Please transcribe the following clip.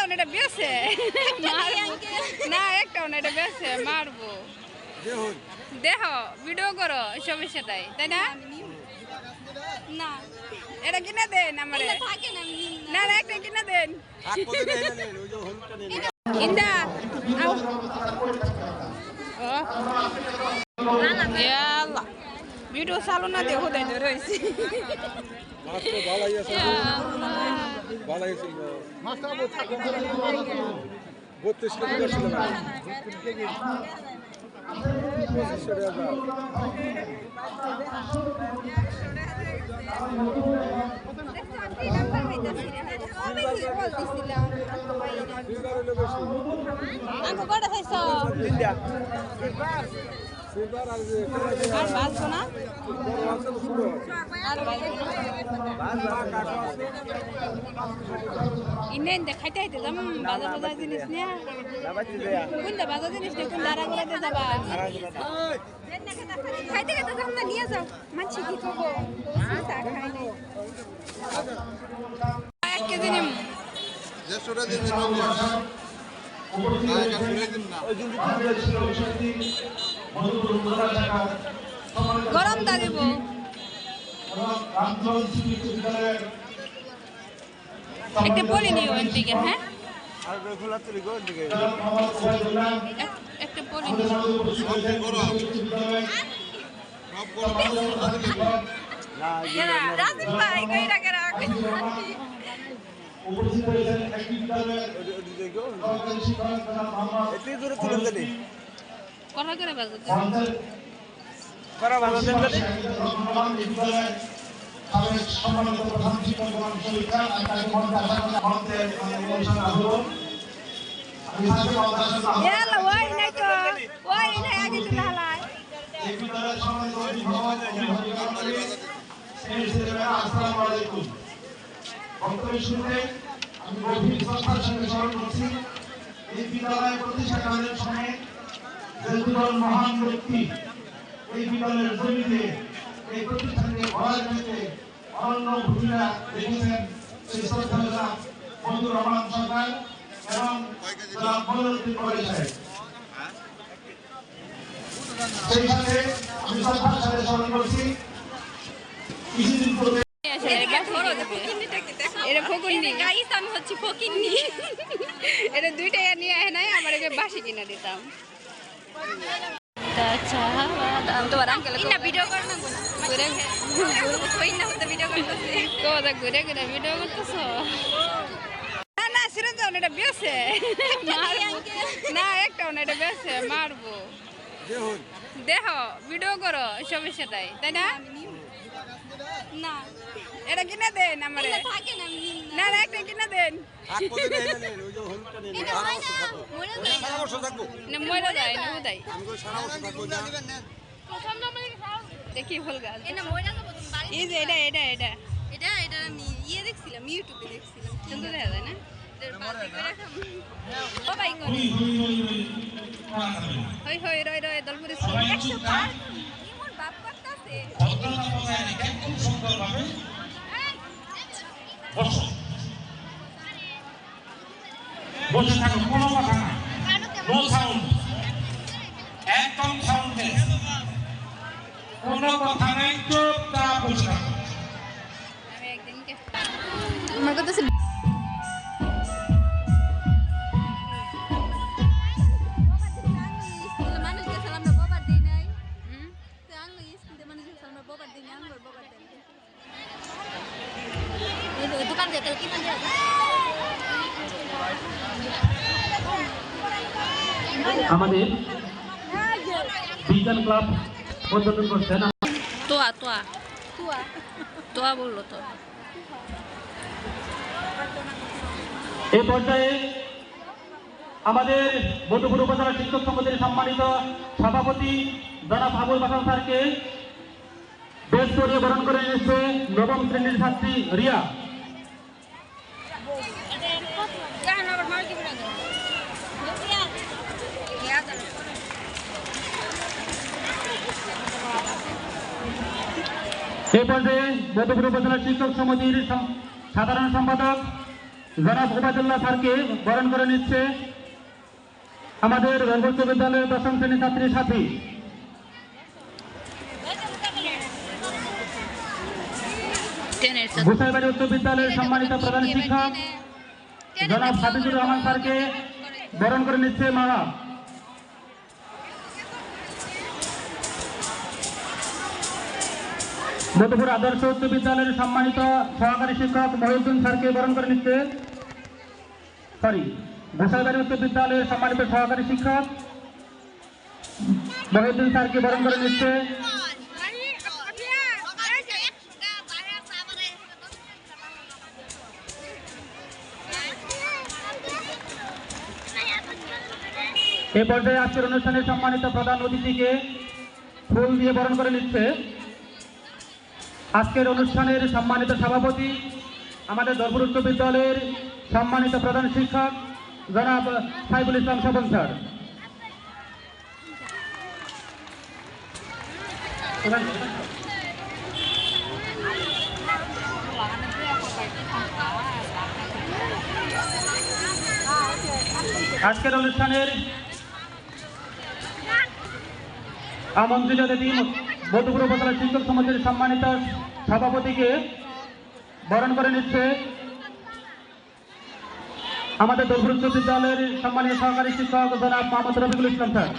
যাও না এটা বেছে। না একটাও না এটা বেছে মারবো। দেহ ভিডিও করো সমস্যাটাই তাই না? না। এটা কিনে দেন আমারে। না না। একটা কিনে দেন। ইন্দা ভিডিও চালু না দেখো ভালোই ছিল বত্রিশ কেজি করছিল না আমাকে কটা খাইছ আর যে কালো যে আর বাঁচবো না বড় আছে না ছোট আছে? আর বাঁচবো না ইনে ইন্দে খাইতে খাইতে যাম বাজার বাজার জিনিস নিয়ে কোনটা বাজার জিনিস নিয়ে কোন দাঁড়া করে যাবা খাইতে খাইতে যাম না নিয়ে যাও মাছি কি খাব চা খাই নাই এক কেজি নিম দেড়শোটা দিন না ফুলে দিন না গরম দা দিব একটা পলি নিও এর দিকে হ্যাঁ? একটা পলি নিও। সব গরম সব গরম না রাজীব ভাই, কইরা কেরা? এটি দূরে তুলে দেনি কথা করে বাজার করা ভালো দেন দেনি ইয়ালা ওই নাই তো ওই নাই আগে চলে হালাই বক্তব্যের শুরুতে আমি গভীর শ্রদ্ধার সঙ্গে স্মরণ করছি এই বিদ্যালয় প্রতিষ্ঠাকালীন সময়ে যে দুজন মহান ব্যক্তি এই বিদ্যালয়ের জমিতে এই প্রতিষ্ঠানকে গড়ার ক্ষেত্রে অনন্য ভূমিকা রেখেছেন সেই শ্রদ্ধা বন্ধু রমান সরকার এবং জনাব সাহেব। সেই সাথে আমি শ্রদ্ধার সাথে স্মরণ করছি কিছুদিন পূর্বে এটা ফকুন্নি গাইস আমি হচ্ছি ফকিন্নি এটা দুইটা নিয়ে আহে নাই আমার একে বাসি কিনে দিতাম। ঘুরে ঘুরে ভিডিও করতেছ না না সিরে যাও না এটা বেছে না একটাও না এটা বেছে মারবো দেহ ভিডিও করো সমস্যাটাই তাই না না এটা কিনে দেন আমারে। থাকে না না না না একটা কিনে দেন হয় মরে যায় না উদাই দেখি ফুল গাছ এই যে এটা এটা এটা এটা এটা আমি ইয়ে দেখছিলাম ইউটিউবে দেখছিলাম সুন্দর দেখা যায় না হই হই রই রই দলপুরি একশো বার বাপ করতেছে বসে থাকো কোনো কথা না নো সাউন্ড একদম সাউন্ডলেস কোনো কথা নাই চুপচাপ বসে থাকো আমি একদিনকে আমার কথা মানুষ গেছিলাম আমরা বাবার দিই আমাদের বিজ্ঞান ক্লাব উদ্বোধন করছেন তোয়া তোয়া। তোয়া। বলল তো। এই পর্যায়ে আমাদের মধুপুর উপজেলা শিক্ষক সমিতির সম্মানিত সভাপতি জনাব আবুল বাসান স্যারকে বেশ করিয়ে বরণ করে এনেছে নবম শ্রেণির ছাত্রী রিয়া। এই পর্যায়ে মধুপুর উপজেলা শিক্ষক সমিতির সাধারণ সম্পাদক জনাব ওবায়দুল্লাহ স্যারকে বরণ করে নিচ্ছে আমাদের গর্ভস্থ বিদ্যালয়ের দশম শ্রেণি ছাত্রী সাথী। গোসাইবাড়ি উচ্চ বিদ্যালয়ের সম্মানিত প্রধান শিক্ষক জনাব হাফিজুর রহমান স্যারকে বরণ করে নিচ্ছে মারা মধুপুর আদর্শ উচ্চ বিদ্যালয়ের সম্মানিত সহকারী শিক্ষক মহিউদ্দিন স্যারকে বরণ করে নিচ্ছে। সরি গোসাইবাড়ি উচ্চ বিদ্যালয়ের সম্মানিত সহকারী শিক্ষক মহিউদ্দিন স্যারকে বরণ করে নিচ্ছে। এ পর্যায়ে আজকের অনুষ্ঠানে সম্মানিত প্রধান অতিথিকে ফুল দিয়ে বরণ করে নিচ্ছে। আজকের অনুষ্ঠানের সম্মানিত সভাপতি, আমাদের দরপুর উচ্চ বিদ্যালয়ের সম্মানিত প্রধান শিক্ষক, জনাব সাইবুল ইসলাম স্বপন স্যার। আজকের অনুষ্ঠানের আমন্ত্রিত অতিথি মধুপুর উপজেলা শিক্ষক সমাজের সম্মানিত সভাপতিকে বরণ করে নিচ্ছে আমাদের দক্ষিণ বিদ্যালয়ের সম্মানীয় সহকারী শিক্ষক জনাব মোহাম্মদ রফিকুল ইসলাম স্যার।